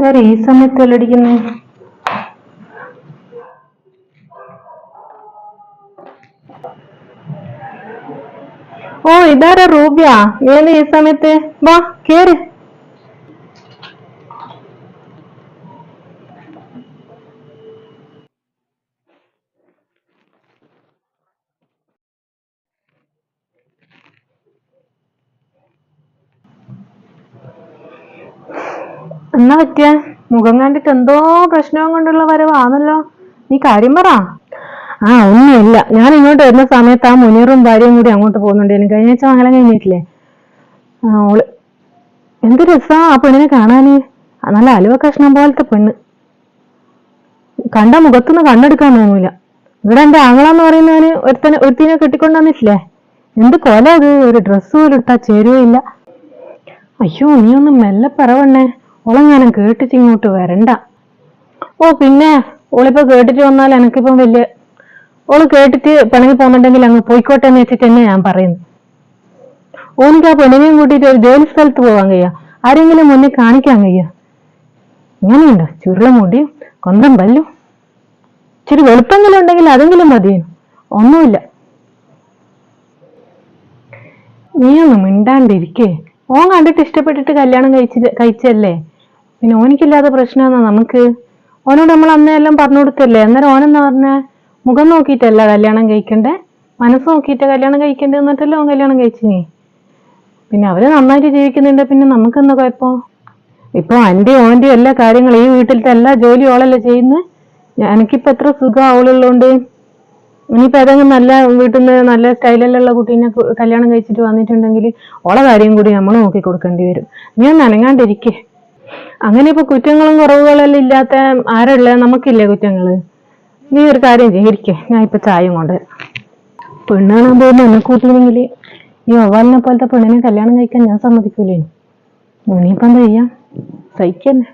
ഇതാരെ ഈ സമയത്ത് വെല്ലടിക്കുന്നേ ഓ ഇതാരാ റൂബിയ? ഏത് ഈ സമയത്ത്? വാ കേറ്. എന്നാ പറ്റിയ? മുഖം കണ്ടിട്ട് എന്തോ പ്രശ്നവും കൊണ്ടുള്ള വരവാണല്ലോ നീ കാര്യം പറ. ആ ഒന്നുമില്ല. ഞാൻ ഇങ്ങോട്ട് വരുന്ന സമയത്ത് ആ മുനീറും ഭാര്യയും കൂടി അങ്ങോട്ട് പോകുന്നുണ്ട്. എനിക്ക് കഴിഞ്ഞ ആഴ്ച മംഗലം കഴിഞ്ഞിട്ടില്ലേ? ഓൾ. എന്ത് രസാ ആ പെണ്ണിനെ കാണാന്. നല്ല അലുവ കഷ്ണം പോലത്തെ പെണ്ണ്. കണ്ട മുഖത്തുനിന്ന് കണ്ണെടുക്കാൻ തോന്നൂല. ഇവിടെ എന്റെ ആങ്ങളെന്ന് പറയുന്നവന് ഒരുത്തനെ ഒരുത്തിനെ കെട്ടിക്കൊണ്ടുവന്നിട്ടില്ലേ എന്ത് കൊല അത് ഒരു ഡ്രസ്സ് പോലും ഇട്ടാ ചേരുവയില്ല അയ്യോ നീ ഒന്ന് മെല്ലെ പറവണ്ണേ ഓളെങ്ങാനും കേട്ടിട്ട് ഇങ്ങോട്ട് വരണ്ട. ഓ പിന്നെ ഓളിപ്പോ കേട്ടിട്ട് വന്നാൽ എനിക്കിപ്പം വലിയ ഓൾ കേട്ടിട്ട് പിണങ്ങി പോകുന്നുണ്ടെങ്കിൽ അങ്ങ് പോയിക്കോട്ടെ എന്ന് വെച്ചിട്ട് തന്നെ ഞാൻ പറയുന്നു. ഓനിക്ക് ആ പെണ്ണിനെയും കൂട്ടിയിട്ട് ഒരു ജോലി സ്ഥലത്ത് പോവാൻ കഴിയാ. ആരെങ്കിലും മുന്നിൽ കാണിക്കാൻ കഴിയാ. ഇങ്ങനെയുണ്ടോ? ചുരുള മുടിയും കൊന്തം പല്ലും? ഇച്ചിരി വെളുപ്പെങ്കിലും ഉണ്ടെങ്കിൽ അതെങ്കിലും മതിയും ഒന്നുമില്ല. നീ ഒന്ന് മിണ്ടാണ്ടിരിക്കേ. ഓൻ കണ്ടിട്ട് ഇഷ്ടപ്പെട്ടിട്ട് കല്യാണം കഴിച്ചില്ല കഴിച്ചല്ലേ പിന്നെ ഓനിക്കില്ലാത്ത പ്രശ്നമെന്നാ നമുക്ക്? ഓനോട് നമ്മൾ അന്നേ എല്ലാം പറഞ്ഞു കൊടുത്തല്ലേ അന്നേരം ഓനെന്ന് പറഞ്ഞ? മുഖം നോക്കിയിട്ടല്ല കല്യാണം കഴിക്കണ്ടേ? മനസ്സ് നോക്കിയിട്ട് കല്യാണം കഴിക്കണ്ടേ എന്നിട്ടല്ലേ ഓൻ കല്യാണം കഴിച്ചിനി പിന്നെ അവർ നന്നായിട്ട് ജീവിക്കുന്നുണ്ട് പിന്നെ നമുക്കെന്താ കുഴപ്പം? ഇപ്പൊ അന്റെ ഓന്റെ എല്ലാ കാര്യങ്ങളും ഈ വീട്ടിലത്തെ എല്ലാ ജോലി ഓളല്ലേ ചെയ്യുന്നത് എനിക്കിപ്പോ എത്ര സുഖം അവളുള്ളതുകൊണ്ട് ഇനിയിപ്പോ ഏതെങ്കിലും നല്ല വീട്ടിൽ നിന്ന് നല്ല സ്റ്റൈലിലുള്ള കുട്ടീനെ കല്യാണം കഴിച്ചിട്ട് വന്നിട്ടുണ്ടെങ്കിൽ ഓളെ കാര്യം കൂടി നമ്മൾ നോക്കി കൊടുക്കേണ്ടി വരും. ഞാൻ ഒന്ന് അനങ്ങാണ്ടിരിക്കേ അങ്ങനെ ഇപ്പൊ കുറ്റങ്ങളും കുറവുകളെല്ലാം ഇല്ലാത്ത ആരല്ല? നമുക്കില്ലേ കുറ്റങ്ങൾ? നീ ഒരു കാര്യം ചെയ്യിരിക്കേ ഞാൻ ഇപ്പൊ ചായം കൊണ്ട് പെണ്ണ് കാണാൻ എന്നെ കൂട്ടിയില്ലെങ്കിൽ ഈ ഒവാലിനെ പോലത്തെ പെണ്ണിനെ കല്യാണം കഴിക്കാൻ ഞാൻ സമ്മതിക്കൂലേ ഇനിയിപ്പം എന്താ ചെയ്യാം? സഹിക്കന്നെ.